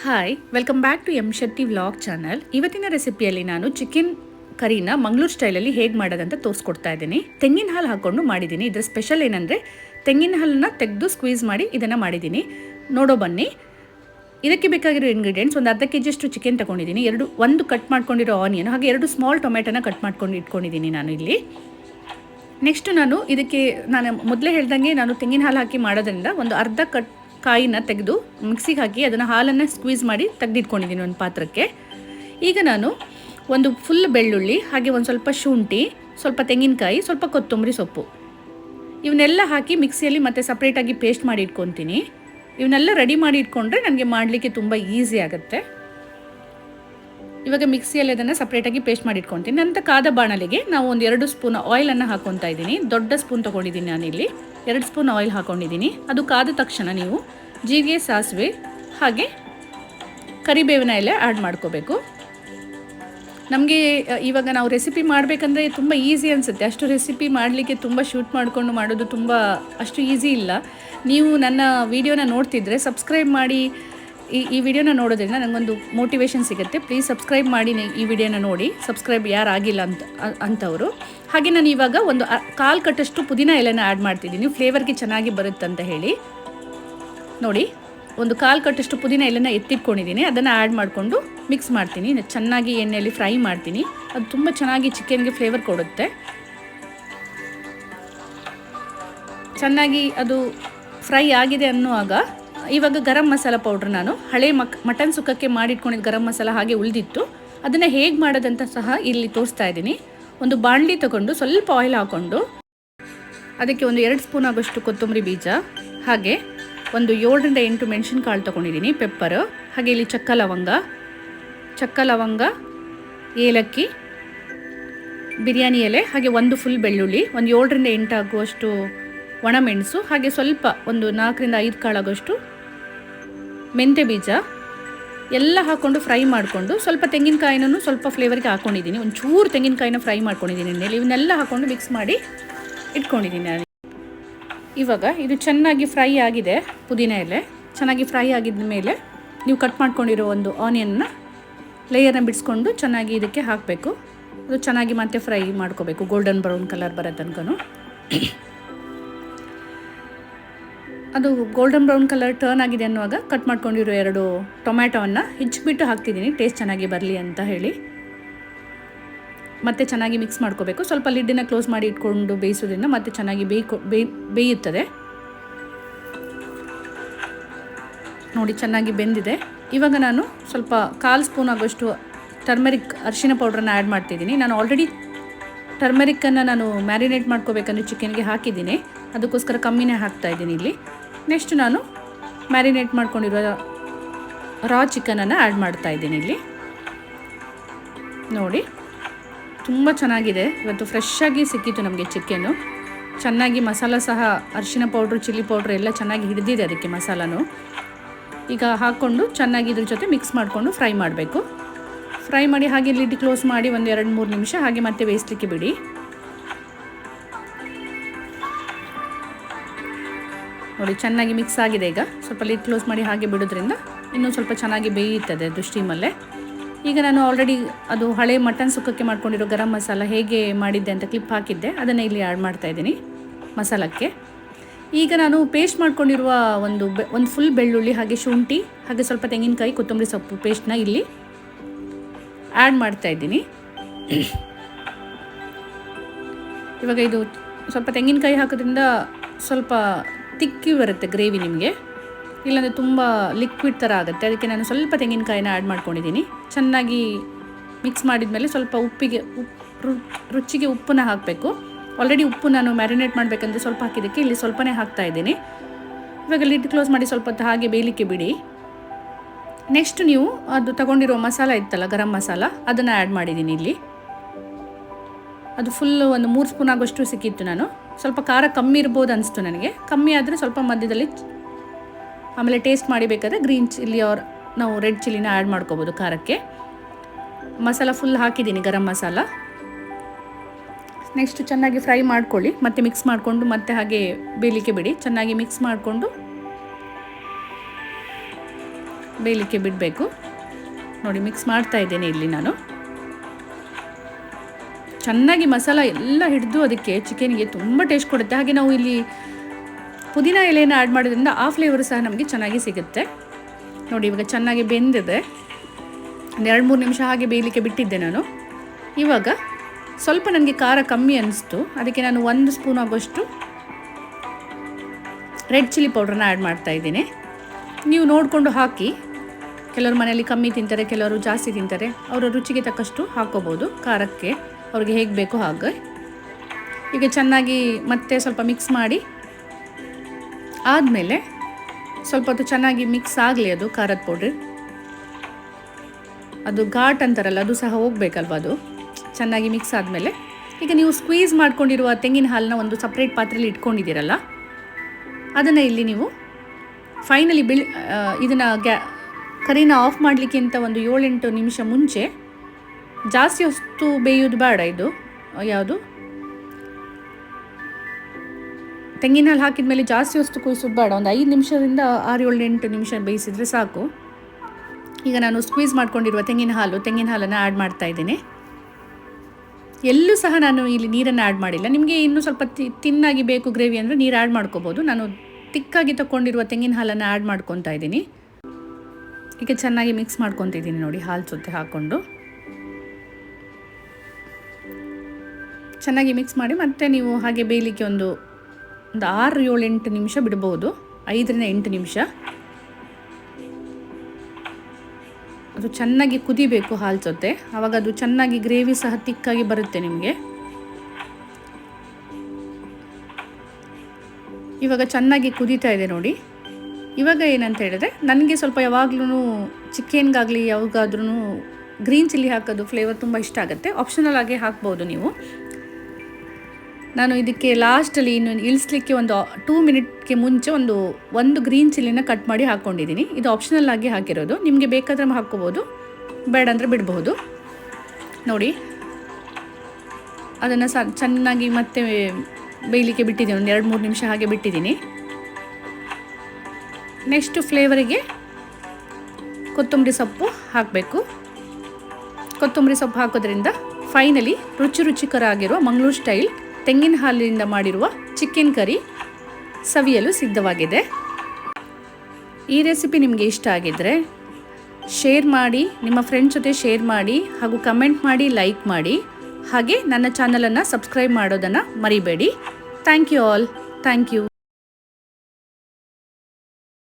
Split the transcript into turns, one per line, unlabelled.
Hi welcome back to M Shetty vlog channel ಇವತ್ತಿನ ರೆಸಿಪಿಯಲ್ಲಿ ನಾನು ಚಿಕನ್ ಕರಿನ ಮಂಗಳೂರು ಸ್ಟೈಲಲ್ಲಿ ಹೇಗೆ ಮಾಡೋದಂತ ತೋರಿಸ್ಕೊಡ್ತಾ ಇದ್ದೀನಿ. ತೆಂಗಿನ ಹಾಲು ಹಾಕ್ಕೊಂಡು ಮಾಡಿದ್ದೀನಿ. ಇದರ ಸ್ಪೆಷಲ್ ಏನಂದರೆ ತೆಂಗಿನ ಹಾಲನ್ನ ತೆಗೆದು ಸ್ಕ್ವೀಸ್ ಮಾಡಿ ಇದನ್ನು ಮಾಡಿದ್ದೀನಿ. ನೋಡೋ ಬನ್ನಿ. ಇದಕ್ಕೆ ಬೇಕಾಗಿರೋ ಇಂಗ್ರೀಡಿಯೆಂಟ್ಸ್ ಒಂದು ಅರ್ಧ ಕೆ ಜಿಯಷ್ಟು ಚಿಕನ್ ತೊಗೊಂಡಿದ್ದೀನಿ. ಎರಡು, ಒಂದು ಕಟ್ ಮಾಡ್ಕೊಂಡಿರೋ ಆನಿಯನ್ ಹಾಗೆ ಎರಡು ಸ್ಮಾಲ್ ಟೊಮೆಟೊನ ಕಟ್ ಮಾಡ್ಕೊಂಡು ಇಟ್ಕೊಂಡಿದ್ದೀನಿ ನಾನು ಇಲ್ಲಿ. ನೆಕ್ಸ್ಟ್ ನಾನು ಇದಕ್ಕೆ, ನಾನು ಮೊದಲೇ ಹೇಳ್ದಂಗೆ ನಾನು ತೆಂಗಿನ ಹಾಲು ಹಾಕಿ ಮಾಡೋದ್ರಿಂದ ಒಂದು ಅರ್ಧ ಕಟ್ ಕಾಯಿನ ತೆಗೆದು ಮಿಕ್ಸಿಗೆ ಹಾಕಿ ಅದನ್ನು ಹಾಲನ್ನು ಸ್ಕ್ವೀಸ್ ಮಾಡಿ ತೆಗೆದಿಟ್ಕೊಂಡಿದ್ದೀನಿ ಒಂದು ಪಾತ್ರಕ್ಕೆ. ಈಗ ನಾನು ಒಂದು ಫುಲ್ ಬೆಳ್ಳುಳ್ಳಿ, ಹಾಗೆ ಒಂದು ಸ್ವಲ್ಪ ಶುಂಠಿ, ಸ್ವಲ್ಪ ತೆಂಗಿನಕಾಯಿ, ಸ್ವಲ್ಪ ಕೊತ್ತಂಬರಿ ಸೊಪ್ಪು. ಇವನ್ನೆಲ್ಲ ಹಾಕಿ ಮಿಕ್ಸಿಯಲ್ಲಿ ಮತ್ತೆ ಸಪ್ರೇಟಾಗಿ ಪೇಸ್ಟ್ ಮಾಡಿ ಇಟ್ಕೊತೀನಿ. ಇವನ್ನೆಲ್ಲ ರೆಡಿ ಮಾಡಿ ಇಟ್ಕೊಂಡ್ರೆ ನನಗೆ ಮಾಡಲಿಕ್ಕೆ ತುಂಬ ಈಸಿ ಆಗುತ್ತೆ. ಇವಾಗ ಮಿಕ್ಸಿಯಲ್ಲಿ ಅದನ್ನು ಸಪ್ರೇಟಾಗಿ ಪೇಸ್ಟ್ ಮಾಡಿ ಇಟ್ಕೊತೀನಿ. ನಂತರ ಕಾದ ಬಾಣಲಿಗೆ ನಾವು ಒಂದು ಎರಡು ಸ್ಪೂನ್ ಆಯಿಲನ್ನು ಹಾಕೊತಾ ಇದ್ದೀನಿ. ದೊಡ್ಡ ಸ್ಪೂನ್ ತೊಗೊಂಡಿದ್ದೀನಿ ನಾನಿಲ್ಲಿ. ಎರಡು ಸ್ಪೂನ್ ಆಯಿಲ್ ಹಾಕೊಂಡಿದ್ದೀನಿ. ಅದು ಕಾದ ತಕ್ಷಣ ನೀವು ಜೀರಿಗೆ, ಸಾಸಿವೆ ಹಾಗೆ ಕರಿಬೇವಿನ ಎಲೆ ಆ್ಯಡ್ ಮಾಡ್ಕೋಬೇಕು. ನಮಗೆ ಇವಾಗ ನಾವು ರೆಸಿಪಿ ಮಾಡಬೇಕಂದ್ರೆ ತುಂಬ ಈಸಿ ಅನಿಸುತ್ತೆ. ಅಷ್ಟು ರೆಸಿಪಿ ಮಾಡಲಿಕ್ಕೆ ತುಂಬ ಶೂಟ್ ಮಾಡಿಕೊಂಡು ಮಾಡೋದು ತುಂಬ ಅಷ್ಟು ಈಸಿ ಇಲ್ಲ. ನೀವು ನನ್ನ ವಿಡಿಯೋನ ನೋಡ್ತಿದ್ರೆ ಸಬ್ಸ್ಕ್ರೈಬ್ ಮಾಡಿ ಈ ಈ ವಿಡಿಯೋನ ನೋಡೋದ್ರಿಂದ ನನಗೊಂದು ಮೋಟಿವೇಶನ್ ಸಿಗುತ್ತೆ. ಪ್ಲೀಸ್ ಸಬ್ಸ್ಕ್ರೈಬ್ ಮಾಡಿ ಈ ವಿಡಿಯೋನ ನೋಡಿ. ಸಬ್ಸ್ಕ್ರೈಬ್ ಯಾರಾಗಿಲ್ಲ ಅಂತ ಅಂಥವರು ಹಾಗೆ ನಾನು ಇವಾಗ ಒಂದು ಕಾಲು ಕಟ್ಟಷ್ಟು ಪುದೀನ ಎಲೆನ ಆ್ಯಡ್ ಮಾಡ್ತಿದ್ದೀನಿ. ಫ್ಲೇವರ್ಗೆ ಚೆನ್ನಾಗಿ ಬರುತ್ತಂತ ಹೇಳಿ. ನೋಡಿ, ಒಂದು ಕಾಲು ಕಟ್ಟಷ್ಟು ಪುದೀನ ಎಲೆನ ಎತ್ತಿಟ್ಕೊಂಡಿದ್ದೀನಿ. ಅದನ್ನು ಆ್ಯಡ್ ಮಾಡಿಕೊಂಡು ಮಿಕ್ಸ್ ಮಾಡ್ತೀನಿ. ಚೆನ್ನಾಗಿ ಎಣ್ಣೆಯಲ್ಲಿ ಫ್ರೈ ಮಾಡ್ತೀನಿ. ಅದು ತುಂಬ ಚೆನ್ನಾಗಿ ಚಿಕನ್ಗೆ ಫ್ಲೇವರ್ ಕೊಡುತ್ತೆ. ಚೆನ್ನಾಗಿ ಅದು ಫ್ರೈ ಆಗಿದೆ ಅನ್ನುವಾಗ ಇವಾಗ ಗರಂ ಮಸಾಲ ಪೌಡ್ರ್ ನಾನು ಹಳೆ ಮಕ್, ಮಟನ್ ಸುಕ್ಕಕ್ಕೆ ಮಾಡಿಟ್ಕೊಂಡಿದ್ದ ಗರಂ ಮಸಾಲ ಹಾಗೆ ಉಳಿದಿತ್ತು. ಅದನ್ನು ಹೇಗೆ ಮಾಡೋದಂತ ಸಹ ಇಲ್ಲಿ ತೋರಿಸ್ತಾ ಇದ್ದೀನಿ. ಒಂದು ಬಾಣಲಿ ತಗೊಂಡು ಸ್ವಲ್ಪ ಆಯಿಲ್ ಹಾಕ್ಕೊಂಡು ಅದಕ್ಕೆ ಒಂದು ಎರಡು ಸ್ಪೂನ್ ಆಗೋಷ್ಟು ಕೊತ್ತಂಬರಿ ಬೀಜ, ಹಾಗೆ ಒಂದು ಏಳರಿಂದ ಎಂಟು ಮೆಣಸಿನ್ಕಾಳು ತೊಗೊಂಡಿದ್ದೀನಿ ಪೆಪ್ಪರ್ ಹಾಗೆ ಇಲ್ಲಿ ಚಕ್ಕ ಲವಂಗ ಚಕ್ಕ ಲವಂಗ, ಏಲಕ್ಕಿ, ಬಿರಿಯಾನಿ ಎಲೆ, ಹಾಗೆ ಒಂದು ಫುಲ್ ಬೆಳ್ಳುಳ್ಳಿ, ಒಂದು ಏಳರಿಂದ ಎಂಟು ಆಗುವಷ್ಟು ಒಣಮೆಣಸು ಹಾಗೆ ಸ್ವಲ್ಪ ಒಂದು ನಾಲ್ಕರಿಂದ ಐದು ಕಾಳಾಗುವಷ್ಟು ಮೆಂತ್ಯ ಬೀಜ ಎಲ್ಲ ಹಾಕ್ಕೊಂಡು ಫ್ರೈ ಮಾಡಿಕೊಂಡು ಸ್ವಲ್ಪ ತೆಂಗಿನಕಾಯಿನೂ ಸ್ವಲ್ಪ ಫ್ಲೇವರ್ಗೆ ಹಾಕ್ಕೊಂಡಿದ್ದೀನಿ ಒಂಚೂರು ಚೂರು ತೆಂಗಿನಕಾಯಿನ ಫ್ರೈ ಮಾಡ್ಕೊಂಡಿದ್ದೀನಿ ಎಣ್ಣೆಲಿ. ಇವನ್ನೆಲ್ಲ ಹಾಕ್ಕೊಂಡು ಮಿಕ್ಸ್ ಮಾಡಿ ಇಟ್ಕೊಂಡಿದ್ದೀನಿ ನಾನು. ಇವಾಗ ಇದು ಚೆನ್ನಾಗಿ ಫ್ರೈ ಆಗಿದೆ ಪುದೀನ ಎಲೆ. ಚೆನ್ನಾಗಿ ಫ್ರೈ ಆಗಿದ ಮೇಲೆ ನೀವು ಕಟ್ ಮಾಡ್ಕೊಂಡಿರೋ ಒಂದು ಆನಿಯನ್ನ ಲೇಯರ್ನ ಬಿಡಿಸ್ಕೊಂಡು ಚೆನ್ನಾಗಿ ಇದಕ್ಕೆ ಹಾಕಬೇಕು. ಅದು ಚೆನ್ನಾಗಿ ಮತ್ತೆ ಫ್ರೈ ಮಾಡ್ಕೋಬೇಕು. ಗೋಲ್ಡನ್ ಬ್ರೌನ್ ಕಲರ್ ಬರೋ ತನಕನೂ. ಅದು ಗೋಲ್ಡನ್ ಬ್ರೌನ್ ಕಲರ್ ಟರ್ನ್ ಆಗಿದೆ ಅನ್ನುವಾಗ ಕಟ್ ಮಾಡ್ಕೊಂಡಿರೋ ಎರಡು ಟೊಮ್ಯಾಟೋವನ್ನು ಹೆಚ್ಚಿಬಿಟ್ಟು ಹಾಕ್ತಿದ್ದೀನಿ. ಟೇಸ್ಟ್ ಚೆನ್ನಾಗಿ ಬರಲಿ ಅಂತ ಹೇಳಿ. ಮತ್ತೆ ಚೆನ್ನಾಗಿ ಮಿಕ್ಸ್ ಮಾಡ್ಕೋಬೇಕು. ಸ್ವಲ್ಪ ಲಿಡ್ಡಿನ ಕ್ಲೋಸ್ ಮಾಡಿ ಇಟ್ಕೊಂಡು ಬೇಯಿಸೋದ್ರಿಂದ ಮತ್ತೆ ಚೆನ್ನಾಗಿ ಬೇಯ್ಕೊ ಬೇಯ್ ಬೇಯುತ್ತದೆ. ನೋಡಿ ಚೆನ್ನಾಗಿ ಬೆಂದಿದೆ. ಇವಾಗ ನಾನು ಸ್ವಲ್ಪ ಕಾಲು ಸ್ಪೂನ್ ಆಗೋಷ್ಟು ಟರ್ಮರಿಕ್ ಅರಿಶಿನ ಪೌಡ್ರನ್ನ ಆ್ಯಡ್ ಮಾಡ್ತಿದ್ದೀನಿ. ನಾನು ಆಲ್ರೆಡಿ ಟರ್ಮರಿಕ್ಕನ್ನು ನಾನು ಮ್ಯಾರಿನೇಟ್ ಮಾಡ್ಕೋಬೇಕಂದ್ರೆ ಚಿಕನ್ಗೆ ಹಾಕಿದ್ದೀನಿ. ಅದಕ್ಕೋಸ್ಕರ ಕಮ್ಮಿನೇ ಹಾಕ್ತಾ ಇದ್ದೀನಿ ಇಲ್ಲಿ. ನೆಕ್ಸ್ಟ್ ನಾನು ಮ್ಯಾರಿನೇಟ್ ಮಾಡ್ಕೊಂಡಿರೋ ರಾ ಚಿಕನನ್ನು ಆ್ಯಡ್ ಮಾಡ್ತಾ ಇದ್ದೀನಿ ಇಲ್ಲಿ. ನೋಡಿ, ತುಂಬ ಚೆನ್ನಾಗಿದೆ. ಇವತ್ತು ಫ್ರೆಶ್ಶಾಗಿ ಸಿಕ್ಕಿತ್ತು ನಮಗೆ ಚಿಕನು ಚೆನ್ನಾಗಿ ಮಸಾಲ ಸಹ, ಅರಿಶಿನ ಪೌಡ್ರು, ಚಿಲ್ಲಿ ಪೌಡ್ರ್ ಎಲ್ಲ ಚೆನ್ನಾಗಿ ಹಿಡಿದಿದೆ ಅದಕ್ಕೆ ಮಸಾಲನು. ಈಗ ಹಾಕ್ಕೊಂಡು ಚೆನ್ನಾಗಿ ಇದ್ರ ಜೊತೆ ಮಿಕ್ಸ್ ಮಾಡಿಕೊಂಡು ಫ್ರೈ ಮಾಡಬೇಕು. ಫ್ರೈ ಮಾಡಿ ಹಾಗೆ ಲಿಡ್ ಕ್ಲೋಸ್ ಮಾಡಿ ಒಂದು ಎರಡು ಮೂರು ನಿಮಿಷ ಹಾಗೆ ಮತ್ತೆ ಬೇಯಿಸ್ಲಿಕ್ಕೆ ಬಿಡಿ. ನೋಡಿ, ಚೆನ್ನಾಗಿ ಮಿಕ್ಸ್ ಆಗಿದೆ ಈಗ. ಸ್ವಲ್ಪ ಲಿಡ್ ಕ್ಲೋಸ್ ಮಾಡಿ ಹಾಗೆ ಬಿಡೋದ್ರಿಂದ ಇನ್ನೂ ಸ್ವಲ್ಪ ಚೆನ್ನಾಗಿ ಬೇಯುತ್ತದೆ ಅದು ಸ್ಟೀಮಲ್ಲೇ ಈಗ ನಾನು ಆಲ್ರೆಡಿ ಅದು ಹಳೆ ಮಟನ್ ಸುಕ್ಕಕ್ಕೆ ಮಾಡ್ಕೊಂಡಿರೋ ಗರಂ ಮಸಾಲ ಹೇಗೆ ಮಾಡಿದ್ದೆ ಅಂತ ಕ್ಲಿಪ್ ಹಾಕಿದ್ದೆ. ಅದನ್ನು ಇಲ್ಲಿ ಆ್ಯಡ್ ಮಾಡ್ತಾ ಇದ್ದೀನಿ ಮಸಾಲಕ್ಕೆ. ಈಗ ನಾನು ಪೇಸ್ಟ್ ಮಾಡ್ಕೊಂಡಿರುವ ಒಂದು ಒಂದು ಫುಲ್ ಬೆಳ್ಳುಳ್ಳಿ ಹಾಗೆ ಶುಂಠಿ ಹಾಗೆ ಸ್ವಲ್ಪ ತೆಂಗಿನಕಾಯಿ, ಕೊತ್ತಂಬರಿ ಸೊಪ್ಪು ಪೇಸ್ಟ್ನ ಇಲ್ಲಿ ಆ್ಯಡ್ ಮಾಡ್ತಾ ಇದ್ದೀನಿ. ಇವಾಗ ಇದು ಸ್ವಲ್ಪ ತೆಂಗಿನಕಾಯಿ ಹಾಕೋದ್ರಿಂದ ಸ್ವಲ್ಪ ತಿಕ್ಕಿ ಬರುತ್ತೆ ಗ್ರೇವಿ ನಿಮಗೆ. ಇಲ್ಲಾಂದರೆ ತುಂಬ ಲಿಕ್ವಿಡ್ ಥರ ಆಗುತ್ತೆ. ಅದಕ್ಕೆ ನಾನು ಸ್ವಲ್ಪ ತೆಂಗಿನಕಾಯಿನ ಆ್ಯಡ್ ಮಾಡ್ಕೊಂಡಿದ್ದೀನಿ. ಚೆನ್ನಾಗಿ ಮಿಕ್ಸ್ ಮಾಡಿದ್ಮೇಲೆ ಸ್ವಲ್ಪ ಉಪ್ಪಿಗೆ ಉಪ್ಪು ರುಚಿಗೆ ಉಪ್ಪನ್ನ ಹಾಕಬೇಕು. ಆಲ್ರೆಡಿ ಉಪ್ಪು ನಾನು ಮ್ಯಾರಿನೇಟ್ ಮಾಡಬೇಕಂದ್ರೆ ಸ್ವಲ್ಪ ಹಾಕಿದ್ದಕ್ಕೆ ಇಲ್ಲಿ ಸ್ವಲ್ಪನೇ ಹಾಕ್ತಾ ಇದ್ದೀನಿ. ಇವಾಗ ಲಿಡ್ ಕ್ಲೋಸ್ ಮಾಡಿ ಸ್ವಲ್ಪ ಹೊತ್ತು ಹಾಗೆ ಬೇಯಲಿಕ್ಕೆ ಬಿಡಿ. ನೆಕ್ಸ್ಟ್ ನೀವು ಅದು ತಗೊಂಡಿರೋ ಮಸಾಲ ಇತ್ತಲ್ಲ, ಗರಂ ಮಸಾಲ, ಅದನ್ನು ಆ್ಯಡ್ ಮಾಡಿದ್ದೀನಿ ಇಲ್ಲಿ. ಅದು ಫುಲ್ ಒಂದು ಮೂರು ಸ್ಪೂನ್ ಆಗೋಷ್ಟು ಸಿಕ್ಕಿತ್ತು ನಾನು. ಸ್ವಲ್ಪ ಖಾರ ಕಮ್ಮಿ ಇರ್ಬೋದು ಅನಿಸ್ತು ನನಗೆ. ಕಮ್ಮಿ ಆದರೆ ಸ್ವಲ್ಪ ಮಧ್ಯದಲ್ಲಿ ಆಮೇಲೆ ಟೇಸ್ಟ್ ಮಾಡಿ ಬೇಕಾದ್ರೆ ಗ್ರೀನ್ ಚಿಲ್ಲಿ ಅವ್ರ ನಾವು ರೆಡ್ ಚಿಲ್ಲಿನ ಆ್ಯಡ್ ಮಾಡ್ಕೋಬೋದು ಖಾರಕ್ಕೆ. ಮಸಾಲ ಫುಲ್ ಹಾಕಿದ್ದೀನಿ ಗರಂ ಮಸಾಲ. ನೆಕ್ಸ್ಟ್ ಚೆನ್ನಾಗಿ ಫ್ರೈ ಮಾಡ್ಕೊಳ್ಳಿ. ಮತ್ತೆ ಮಿಕ್ಸ್ ಮಾಡಿಕೊಂಡು ಮತ್ತೆ ಹಾಗೆ ಬೇಯಲಿಕ್ಕೆ ಬಿಡಿ. ಚೆನ್ನಾಗಿ ಮಿಕ್ಸ್ ಮಾಡಿಕೊಂಡು ಬೇಯಲಿಕ್ಕೆ ಬಿಡಬೇಕು. ನೋಡಿ ಮಿಕ್ಸ್ ಮಾಡ್ತಾ ಇದ್ದೇನೆ ಇಲ್ಲಿ ನಾನು. ಚೆನ್ನಾಗಿ ಮಸಾಲ ಎಲ್ಲ ಹಿಡಿದು ಅದಕ್ಕೆ ಚಿಕನ್ಗೆ ತುಂಬ ಟೇಸ್ಟ್ ಕೊಡುತ್ತೆ. ಹಾಗೆ ನಾವು ಇಲ್ಲಿ ಪುದೀನ ಎಲೆಯನ್ನು ಆ್ಯಡ್ ಮಾಡೋದ್ರಿಂದ ಆ ಫ್ಲೇವರ್ ಸಹ ನಮಗೆ ಚೆನ್ನಾಗಿ ಸಿಗುತ್ತೆ. ನೋಡಿ, ಇವಾಗ ಚೆನ್ನಾಗಿ ಬೆಂದಿದೆ. ಒಂದು ಎರಡು ಮೂರು ನಿಮಿಷ ಹಾಗೆ ಬೇಯಲಿಕ್ಕೆ ಬಿಟ್ಟಿದ್ದೆ ನಾನು. ಇವಾಗ ಸ್ವಲ್ಪ ನನಗೆ ಖಾರ ಕಮ್ಮಿ ಅನಿಸ್ತು. ಅದಕ್ಕೆ ನಾನು ಒಂದು ಸ್ಪೂನ್ ಆಗುವಷ್ಟು ರೆಡ್ ಚಿಲ್ಲಿ ಪೌಡ್ರನ್ನ ಆ್ಯಡ್ ಮಾಡ್ತಾ ಇದ್ದೀನಿ. ನೀವು ನೋಡಿಕೊಂಡು ಹಾಕಿ. ಕೆಲವರು ಮನೆಯಲ್ಲಿ ಕಮ್ಮಿ ತಿಂತಾರೆ, ಕೆಲವರು ಜಾಸ್ತಿ ತಿಂತಾರೆ. ಅವರ ರುಚಿಗೆ ತಕ್ಕಷ್ಟು ಹಾಕೋಬೋದು ಖಾರಕ್ಕೆ. ಅವ್ರಿಗೆ ಹೇಗೆ ಬೇಕೋ ಹಾಗೆ. ಈಗ ಚೆನ್ನಾಗಿ ಮತ್ತೆ ಸ್ವಲ್ಪ ಮಿಕ್ಸ್ ಮಾಡಿ, ಆದಮೇಲೆ ಸ್ವಲ್ಪ ಹೊತ್ತು ಚೆನ್ನಾಗಿ ಮಿಕ್ಸ್ ಆಗಲಿ ಅದು ಖಾರದ ಪೌಡ್ರ್. ಅದು ಘಾಟ್ ಅಂತಾರಲ್ಲ, ಅದು ಸಹ ಹೋಗಬೇಕಲ್ವ ಅದು. ಚೆನ್ನಾಗಿ ಮಿಕ್ಸ್ ಆದಮೇಲೆ, ಈಗ ನೀವು ಸ್ಕ್ವೀಸ್ ಮಾಡ್ಕೊಂಡಿರುವ ತೆಂಗಿನ ಹಾಲನ್ನ ಒಂದು ಸಪ್ರೇಟ್ ಪಾತ್ರೆಯಲ್ಲಿ ಇಟ್ಕೊಂಡಿದ್ದೀರಲ್ಲ, ಅದನ್ನು ಇಲ್ಲಿ ನೀವು ಫೈನಲಿ ಬಿಳಿ ಇದನ್ನು ಗ್ಯಾ, ಕರೀನ ಆಫ್ ಮಾಡಲಿಕ್ಕಿಂತ ಒಂದು ಏಳೆಂಟು ನಿಮಿಷ ಮುಂಚೆ ಜಾಸ್ತಿ ಹೊತ್ತು ಬೇಯೋದು ಬೇಡ ಇದು. ಯಾವುದು? ತೆಂಗಿನ ಹಾಲು ಹಾಕಿದ ಮೇಲೆ ಜಾಸ್ತಿ ಹೊತ್ತು ಕುಯ್ಸೋದು ಬೇಡ. ಒಂದು ಐದು ನಿಮಿಷದಿಂದ ಆರು ಏಳು ಎಂಟು ನಿಮಿಷ ಬೇಯಿಸಿದರೆ ಸಾಕು. ಈಗ ನಾನು ಸ್ಕ್ವೀಸ್ ಮಾಡ್ಕೊಂಡಿರುವ ತೆಂಗಿನ ಹಾಲು ತೆಂಗಿನ ಹಾಲನ್ನು ಆ್ಯಡ್ ಮಾಡ್ತಾ ಇದ್ದೀನಿ. ಎಲ್ಲೂ ಸಹ ನಾನು ಇಲ್ಲಿ ನೀರನ್ನು ಆ್ಯಡ್ ಮಾಡಿಲ್ಲ. ನಿಮಗೆ ಇನ್ನೂ ಸ್ವಲ್ಪ ತಿನ್ನಾಗಿ ಬೇಕು ಗ್ರೇವಿ ಅಂದರೆ ನೀರು ಆ್ಯಡ್ ಮಾಡ್ಕೋಬೋದು. ನಾನು ತಿಕ್ಕಾಗಿ ತಗೊಂಡಿರುವ ತೆಂಗಿನ ಹಾಲನ್ನು ಆ್ಯಡ್ ಮಾಡ್ಕೊತಾ ಇದ್ದೀನಿ. ಈಗ ಚೆನ್ನಾಗಿ ಮಿಕ್ಸ್ ಮಾಡ್ಕೊತಿದ್ದೀನಿ ನೋಡಿ, ಹಾಲು ಜೊತೆ ಹಾಕ್ಕೊಂಡು ಚೆನ್ನಾಗಿ ಮಿಕ್ಸ್ ಮಾಡಿ ಮತ್ತೆ ನೀವು ಹಾಗೆ ಬೇಯಲಿಕ್ಕೆ ಒಂದು ಒಂದು ಆರು ಏಳು ಎಂಟು ನಿಮಿಷ ಬಿಡ್ಬೋದು. ಐದರಿಂದ ಎಂಟು ನಿಮಿಷ. ಅದು ಚೆನ್ನಾಗಿ ಕುದಿಬೇಕು ಹಾಲು ಜೊತೆ. ಆವಾಗ ಅದು ಚೆನ್ನಾಗಿ ಗ್ರೇವಿ ಸಹ ತಿಕ್ಕಾಗಿ ಬರುತ್ತೆ ನಿಮಗೆ. ಇವಾಗ ಚೆನ್ನಾಗಿ ಕುದೀತಾ ಇದೆ ನೋಡಿ. ಇವಾಗ ಏನಂತ ಹೇಳಿದ್ರೆ ನನಗೆ ಸ್ವಲ್ಪ ಯಾವಾಗ್ಲೂ ಚಿಕನ್ಗಾಗಲಿ ಯಾವಾಗಾದ್ರೂ ಗ್ರೀನ್ ಚಿಲ್ಲಿ ಹಾಕೋದು ಫ್ಲೇವರ್ ತುಂಬ ಇಷ್ಟ ಆಗುತ್ತೆ. ಆಪ್ಷನಲ್ ಆಗಿ ಹಾಕ್ಬೋದು ನೀವು. ನಾನು ಇದಕ್ಕೆ ಲಾಸ್ಟಲ್ಲಿ ಇನ್ನು ಇಳಿಸ್ಲಿಕ್ಕೆ ಒಂದು ಟೂ ಮಿನಿಟ್ಗೆ ಮುಂಚೆ ಒಂದು ಒಂದು ಗ್ರೀನ್ ಚಿಲ್ಲಿನ ಕಟ್ ಮಾಡಿ ಹಾಕ್ಕೊಂಡಿದ್ದೀನಿ ಇದು ಆಪ್ಷನಲ್ ಆಗಿ ಹಾಕಿರೋದು. ನಿಮಗೆ ಬೇಕಾದ್ರೆ ಹಾಕ್ಕೋಬೋದು. ಬೇಡ ಅಂದರೆ ಬಿಡಬಹುದು ನೋಡಿ. ಅದನ್ನು ಸ ಚೆನ್ನಾಗಿ ಮತ್ತೆ ಬೇಯಲಿಕ್ಕೆ ಬಿಟ್ಟಿದ್ದೀನಿ. ಒಂದು ಎರಡು ಮೂರು ನಿಮಿಷ ಹಾಗೆ ಬಿಟ್ಟಿದ್ದೀನಿ. ನೆಕ್ಸ್ಟು ಫ್ಲೇವರಿಗೆ ಕೊತ್ತಂಬರಿ ಸೊಪ್ಪು ಹಾಕಬೇಕು. ಕೊತ್ತಂಬರಿ ಸೊಪ್ಪು ಹಾಕೋದ್ರಿಂದ ಫೈನಲಿ ರುಚಿ ರುಚಿಕರ ಆಗಿರುವ ಮಂಗಳೂರು ಸ್ಟೈಲ್ ತೆಂಗಿನ ಹಾಲಿನಿಂದ ಮಾಡಿರುವ ಚಿಕನ್ ಕರಿ ಸವಿಯಲು ಸಿದ್ಧವಾಗಿದೆ. ಈ ರೆಸಿಪಿ ನಿಮಗೆ ಇಷ್ಟ ಆಗಿದ್ದರೆ ಶೇರ್ ಮಾಡಿ, ನಿಮ್ಮ ಫ್ರೆಂಡ್ಸ್ ಜೊತೆ ಶೇರ್ ಮಾಡಿ ಹಾಗೂ ಕಮೆಂಟ್ ಮಾಡಿ ಲೈಕ್ ಮಾಡಿ. ಹಾಗೆ ನನ್ನ ಚಾನಲನ್ನು ಸಬ್ಸ್ಕ್ರೈಬ್ ಮಾಡೋದನ್ನು ಮರಿಬೇಡಿ. Thank you all thank you